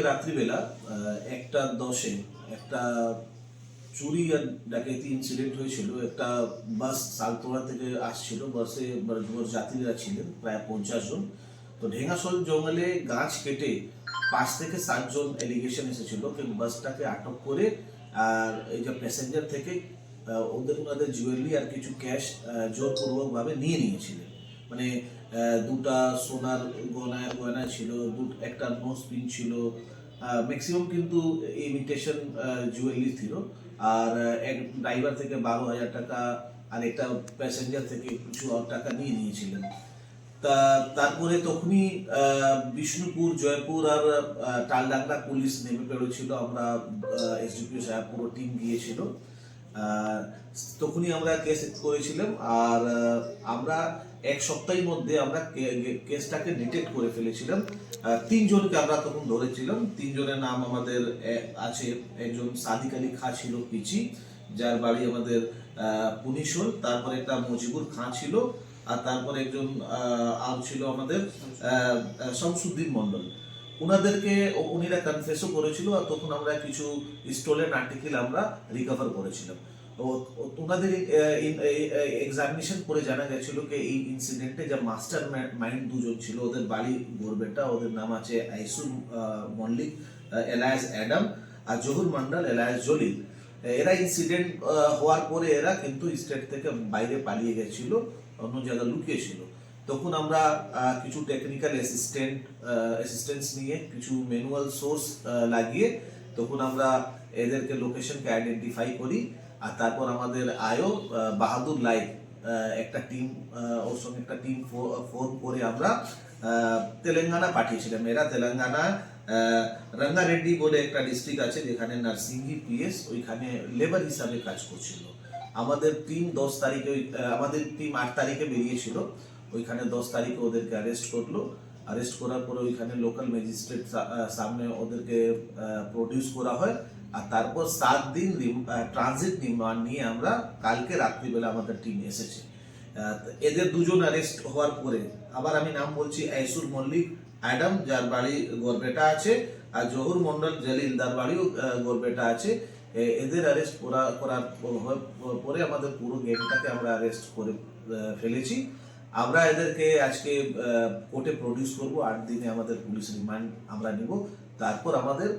তারিখে রাত্রিবেলা একটা দশে একটা চুরি আর ডাকাতি ইনসিডেন্ট হয়েছিল। একটা বাস সালতোড়া থেকে আসছিল বাসে যাত্রীরা ছিলেন প্রায় পঞ্চাশ জন। তো ঢেঙ্গাসল জঙ্গলে গাছ কেটে পাঁচ থেকে সাতজন এলিগেশন এসেছিল যে বাসটাকে আটক করে আর এই যে প্যাসেঞ্জার থেকে ওদের ওনাদের জুয়েলারি আর কিছু ক্যাশ জোরপূর্বকভাবে নিয়ে নিয়েছিলেন। মানে দুটা সোনার গয়না গয়না ছিল দু- একটা নোজ পিন ছিল। ম্যাক্সিমাম কিন্তু ইমিটেশন জুয়েলারি ছিল। আর এক ড্রাইভার থেকে বারো হাজার টাকা আর একটা প্যাসেঞ্জার থেকে কিছু টাকা নিয়ে নিয়েছিলেন। তা, তারপরে তখনই বিষ্ণুপুর, জয়পুর আর টালডাংরা পুলিশ নেমে পেরেছিল আমরা এসডিপিও সাহেব পুরো টিম গিয়েছিল। তখনই আমরা কেস করেছিলাম আর আমরা এক সপ্তাহের মধ্যে আমরা কেসটাকে ডিটেক্ট করে ফেলেছিলাম। তিনজনকে আমরা তখন ধরেছিলাম। তিনজনের নাম আমাদের আছে। একজন সাদিক আলী খা ছিল পিচি, যার বাড়ি আমাদের পুনিশল তারপরে একটা মজিবুর খাঁ ছিল আর তারপরে একজন আর ছিল আমাদের শামসুদ্দিন মন্ডল ওনাদেরকে উনিরা কনফেসও করেছিল আর তখন আমরা কিছু স্টোলেন আর্টিকেল আমরা রিকভার করেছিলাম। ওনাদের এক্সামিনেশন করে জানা গেছিল যে এই ইনসিডেন্টে যা মাস্টার মাইন্ড দুজন ছিল ওদের বাড়ি গড়বেটা ওদের নাম আছে আইসুল আহ, মল্লিক এলায়াস অ্যাডাম আর জহুর মন্ডল এলায়াস জলিল। এরা ইনসিডেন্ট হওয়ার পরে এরা কিন্তু স্টেট থেকে বাইরে পালিয়ে গেছিল অন্য জায়গায় লুকিয়েছিল। তখন আমরা কিছু টেকনিক্যাল অ্যাসিস্ট্যান্ট অ্যাসিস্ট্যান্স নিয়ে কিছু ম্যানুয়াল সোর্স লাগিয়ে তখন আমরা এদেরকে লোকেশনকে আইডেন্টিফাই করি। আর তারপর আমাদের আয়ো বাহাদুর লাইট একটা টিম ওর সঙ্গে একটা টিম ফোন করে আমরা তেলেঙ্গানা পাঠিয়েছিলাম। এরা তেলেঙ্গানা রঙ্গারেড্ডি বলে একটা ডিস্ট্রিক্ট আছে যেখানে নার্সিংহি পিএস ওইখানে লেবার হিসাবে কাজ করছিল। আমাদের টিম দশ তারিখে আমাদের টিম আট তারিখে বেরিয়েছিল। ওইখানে দশ তারিখে ওদেরকে অ্যারেস্ট করল। অ্যারেস্ট করার পরে ওইখানে লোকাল ম্যাজিস্ট্রেট সামনে ওদেরকে প্রডিউস করা হয়। আর তারপর সাত দিন ট্রানজিট রিমান্ড নিয়ে আমরা কালকে রাত্রিবেলা আমাদের টিম এসেছে। এদের দুজন অ্যারেস্ট হওয়ার পরে আবার আমি নাম বলছি আইসুর মল্লিক অ্যাডাম যার বাড়ি গড়বেটা আছে আর জহুর মন্ডল জলিল যার বাড়িও আহ, গড়বেটা আছে। এদের অ্যারেস্ট করা করার পরে আমাদের পুরো গেমটাকে আমরা অ্যারেস্ট করে ফেলেছি। আমরা এদেরকে আজকে কোর্টে প্রডিউস করব, আট দিনে আমাদের পুলিশ রিমান্ড আমরা নিব। তারপর আমাদের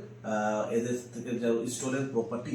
এদের থেকে যা স্টোরের প্রপার্টি